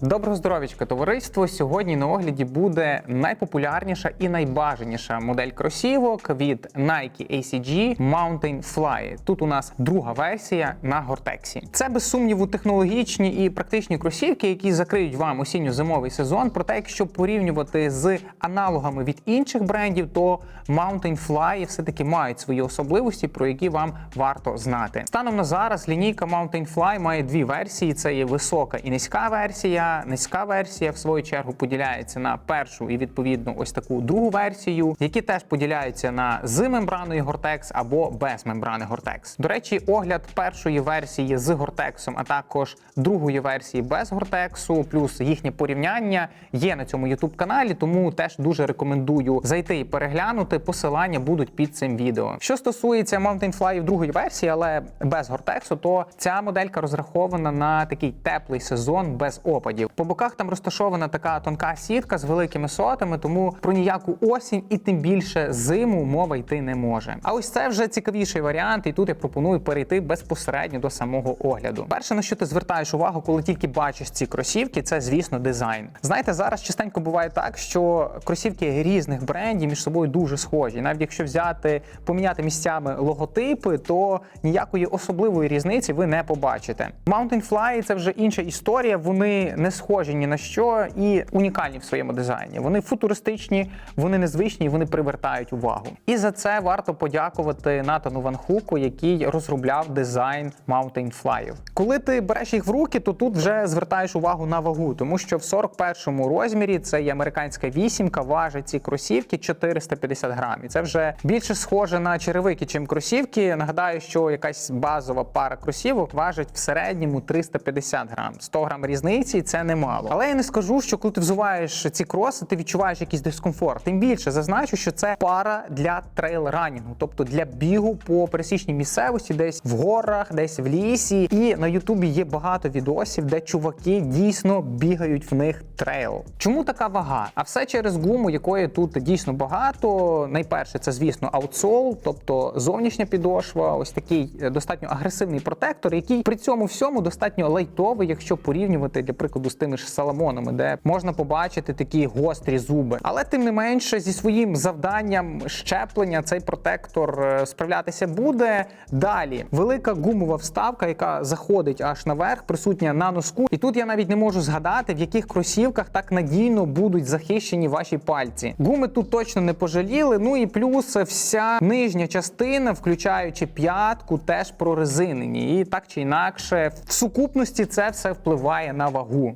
Доброго здоров'ячка, товариство. Сьогодні на огляді буде найпопулярніша і найбажаніша модель кросівок від Nike ACG Mountain Fly. Тут у нас друга версія на Гортексі. Це без сумніву технологічні і практичні кросівки, які закриють вам осінньо-зимовий сезон. Проте, якщо порівнювати з аналогами від інших брендів, то Mountain Fly все-таки мають свої особливості, про які вам варто знати. Станом на зараз лінійка Mountain Fly має дві версії: це є висока і низька версія. Низька версія, в свою чергу, поділяється на першу і відповідно ось таку другу версію, які теж поділяються на з мембраною Gore-Tex або без мембрани Gore-Tex. До речі, огляд першої версії з Gore-Tex, а також другої версії без Gore-Tex, плюс їхнє порівняння є на цьому youtube каналі, тому теж дуже рекомендую зайти і переглянути. Посилання будуть під цим відео. Що стосується Mountain Fly другої версії, але без Gore-Tex, то ця моделька розрахована на такий теплий сезон без опадів. По боках там розташована така тонка сітка з великими сотами, тому про ніяку осінь і тим більше зиму мова йти не може. А ось це вже цікавіший варіант, і тут я пропоную перейти безпосередньо до самого огляду. Перше, на що ти звертаєш увагу, коли тільки бачиш ці кросівки, це звісно дизайн. Знаєте, зараз частенько буває так, що кросівки різних брендів між собою дуже схожі. Навіть якщо взяти поміняти місцями логотипи, то ніякої особливої різниці ви не побачите. Mountain Fly – це вже інша історія. Вони не схожі ні на що і унікальні в своєму дизайні. Вони футуристичні, вони незвичні, вони привертають увагу. І за це варто подякувати Натану Ван Хуку, який розробляв дизайн Mountain Fly. Коли ти береш їх в руки, то тут вже звертаєш увагу на вагу, тому що в 41-му розмірі це є американська вісімка, важить ці кросівки 450 грамів. Це вже більше схоже на черевики, чим кросівки. Нагадаю, що якась базова пара кросівок важить в середньому 350 грам. 100 грам різниці це немало. Але я не скажу, що коли ти взуваєш ці кроси, ти відчуваєш якийсь дискомфорт. Тим більше зазначу, що це пара для трейл-ранінгу, тобто для бігу по пересічній місцевості, десь в горах, десь в лісі. І на Ютубі є багато відосів, де чуваки дійсно бігають в них трейл. Чому така вага? А все через гуму, якої тут дійсно багато. Найперше, це звісно аутсол, тобто зовнішня підошва, ось такий е, достатньо агресивний протектор, який при цьому всьому достатньо лайтовий, якщо порівнювати для прикладу з тими ж саламонами, де можна побачити такі гострі зуби. Але тим не менше, зі своїм завданням щеплення цей протектор е, справлятися буде. Далі велика гумова вставка, яка заходить аж наверх, присутня на носку. І тут я навіть не можу згадати, в яких кросівках так надійно будуть захищені ваші пальці. Гуми тут точно не пожаліли. Ну і плюс вся нижня частина, включаючи п'ятку, теж прорезинені. І так чи інакше, в сукупності це все впливає на вагу.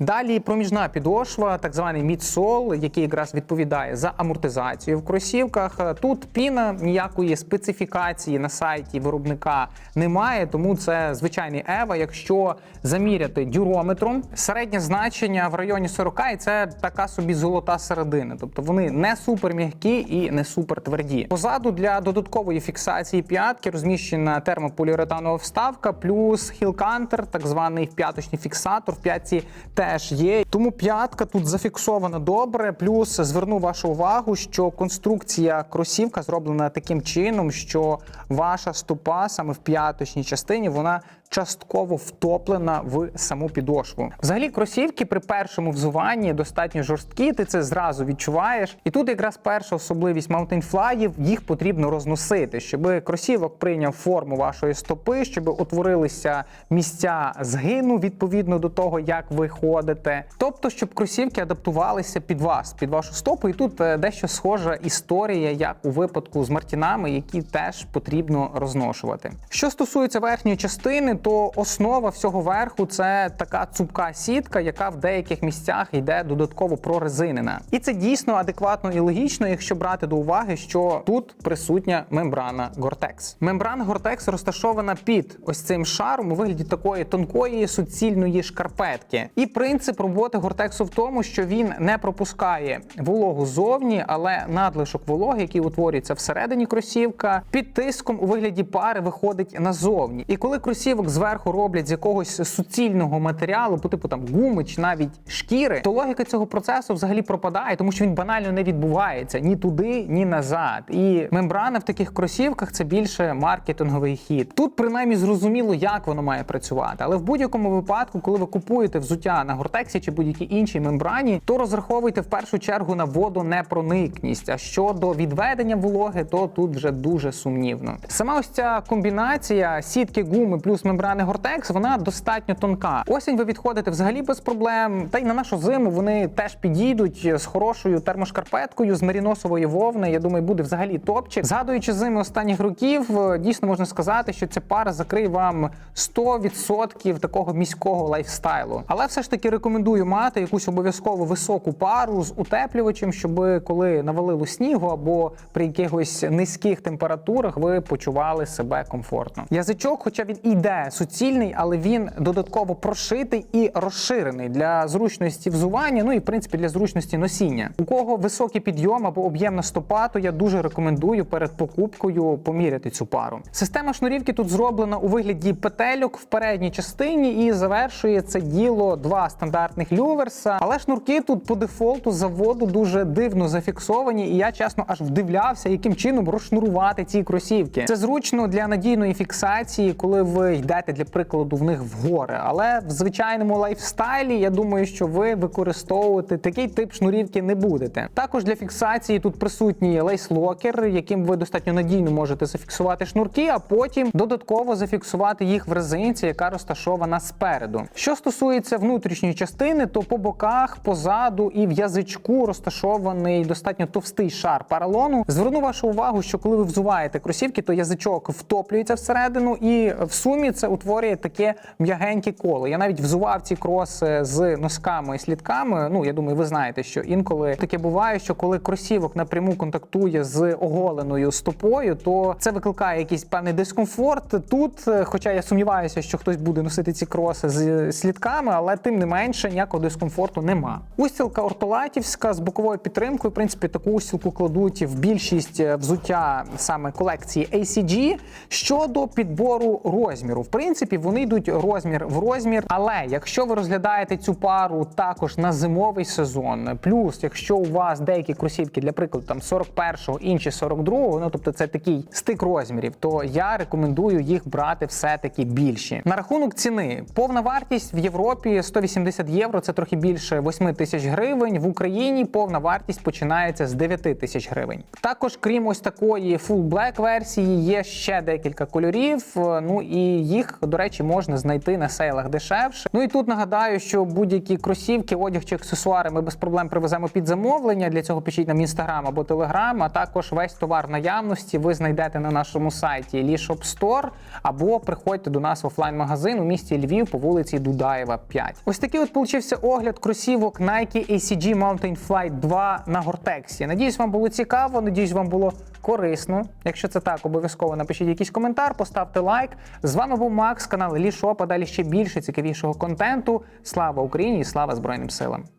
Далі проміжна підошва, так званий мідсол, який якраз відповідає за амортизацію в кросівках. Тут піна ніякої специфікації на сайті виробника немає, тому це звичайний Ева. Якщо заміряти дюрометром, середнє значення в районі 40, і це така собі золота середина. Тобто вони не супер м'які і не супер тверді. Позаду для додаткової фіксації п'ятки розміщена термополіуретанова вставка, плюс хілкантер, так званий п'яточний фіксатор в п'ятці теж є. Тому п'ятка тут зафіксована добре. Плюс зверну вашу увагу, що конструкція кросівка зроблена таким чином, що ваша стопа саме в п'яточній частині вона частково втоплена в саму підошву. Взагалі, кросівки при першому взуванні достатньо жорсткі, ти це зразу відчуваєш. І тут якраз перша особливість маунтейнфлаїв, їх потрібно розносити, щоб кросівок прийняв форму вашої стопи, щоб утворилися місця згину відповідно до того, як ви ходите. Тобто, щоб кросівки адаптувалися під вас, під вашу стопу. І тут е, дещо схожа історія, як у випадку з мартінами, які теж потрібно розношувати. Що стосується верхньої частини, то основа всього верху це така цупка сітка, яка в деяких місцях йде додатково прорезинена. І це дійсно адекватно і логічно, якщо брати до уваги, що тут присутня мембрана Gore-Tex. Мембрана Gore-Tex розташована під ось цим шаром у вигляді такої тонкої суцільної шкарпетки. І принцип роботи Gore-Tex в тому, що він не пропускає вологу зовні, але надлишок вологи, який утворюється всередині кросівка, під тиском у вигляді пари виходить назовні. І коли кросівок кросівок зверху роблять з якогось суцільного матеріалу, по типу там гуми чи навіть шкіри, то логіка цього процесу взагалі пропадає, тому що він банально не відбувається ні туди, ні назад. І мембрана в таких кросівках це більше маркетинговий хід. Тут принаймні зрозуміло, як воно має працювати. Але в будь-якому випадку, коли ви купуєте взуття на гортексі чи будь-якій іншій мембрані, то розраховуйте в першу чергу на водонепроникність. А щодо відведення вологи, то тут вже дуже сумнівно. Сама ось ця комбінація сітки гуми плюс мембрани гортекс, вона достатньо тонка. Осінь ви відходите взагалі без проблем. Та й на нашу зиму вони теж підійдуть з хорошою термошкарпеткою з меріносової вовни. Я думаю, буде взагалі топчик. Згадуючи зими останніх років, е, дійсно можна сказати, що ця пара закриє вам 100% такого міського лайфстайлу. Але все ж таки рекомендую мати якусь обов'язково високу пару з утеплювачем, щоб коли навалило снігу або при якихось низьких температурах ви почували себе комфортно. Язичок, хоча він і суцільний, але він додатково прошитий і розширений для зручності взування, ну і в принципі для зручності носіння. У кого високий підйом або об'ємна стопа, то я дуже рекомендую перед покупкою поміряти цю пару. Система шнурівки тут зроблена у вигляді петельок в передній частині і завершує це діло два стандартних люверса. Але шнурки тут по дефолту заводу дуже дивно зафіксовані, і я чесно аж вдивлявся, яким чином розшнурувати ці кросівки. Це зручно для надійної фіксації, коли ви йдете для прикладу в них в гори. Але в звичайному лайфстайлі я думаю, що ви використовувати такий тип шнурівки не будете. Також для фіксації тут присутній лейслокер, яким ви достатньо надійно можете зафіксувати шнурки, а потім додатково зафіксувати їх в резинці, яка розташована спереду. Що стосується внутрішньої частини, то по боках, позаду і в язичку розташований достатньо товстий шар паралону. Зверну вашу увагу, що коли ви взуваєте кросівки, то язичок втоплюється всередину, і в сумі це утворює таке м'ягеньке коло. Я навіть взував ці кроси з носками і слідками. Ну я думаю, ви знаєте, що інколи таке буває, що коли кросівок напряму контактує з оголеною стопою, то це викликає якийсь певний дискомфорт. Тут, хоча я сумніваюся, що хтось буде носити ці кроси з слідками, але тим не менше ніякого дискомфорту нема. Устілка ортолатівська з боковою підтримкою. В принципі, таку устілку кладуть в більшість е, взуття саме колекції ACG. Щодо підбору розміру, принципі, вони йдуть розмір в розмір. Але якщо ви розглядаєте цю пару також на зимовий сезон, плюс якщо у вас деякі кросівки, для прикладу, там 41-го, інші 42-го, ну тобто це такий стик розмірів, то я рекомендую їх брати все-таки більші. На рахунок ціни, повна вартість в Європі 180 євро, це трохи більше 8 тисяч гривень. В Україні повна вартість починається з 9 тисяч гривень. Також, крім ось такої full black версії, є ще декілька кольорів. Ну і їх, до речі, можна знайти на сейлах дешевше. Ну і тут нагадаю, що будь-які кросівки, одяг чи аксесуари ми без проблем привеземо під замовлення. Для цього пишіть нам інстаграм або телеграм. А також весь товар наявності ви знайдете на нашому сайті Lishop Store або приходьте до нас в офлайн-магазин у місті Львів по вулиці Дудаєва, 5. Ось такий от получився огляд кросівок Nike ACG Mountain Flight 2 на Гортексі. Надіюсь, вам було цікаво. Надіюсь, вам було корисно. Якщо це так, обов'язково напишіть якийсь коментар, поставте лайк. З вами був Макс, канал Лішоп, а далі ще більше цікавішого контенту. Слава Україні і слава Збройним силам!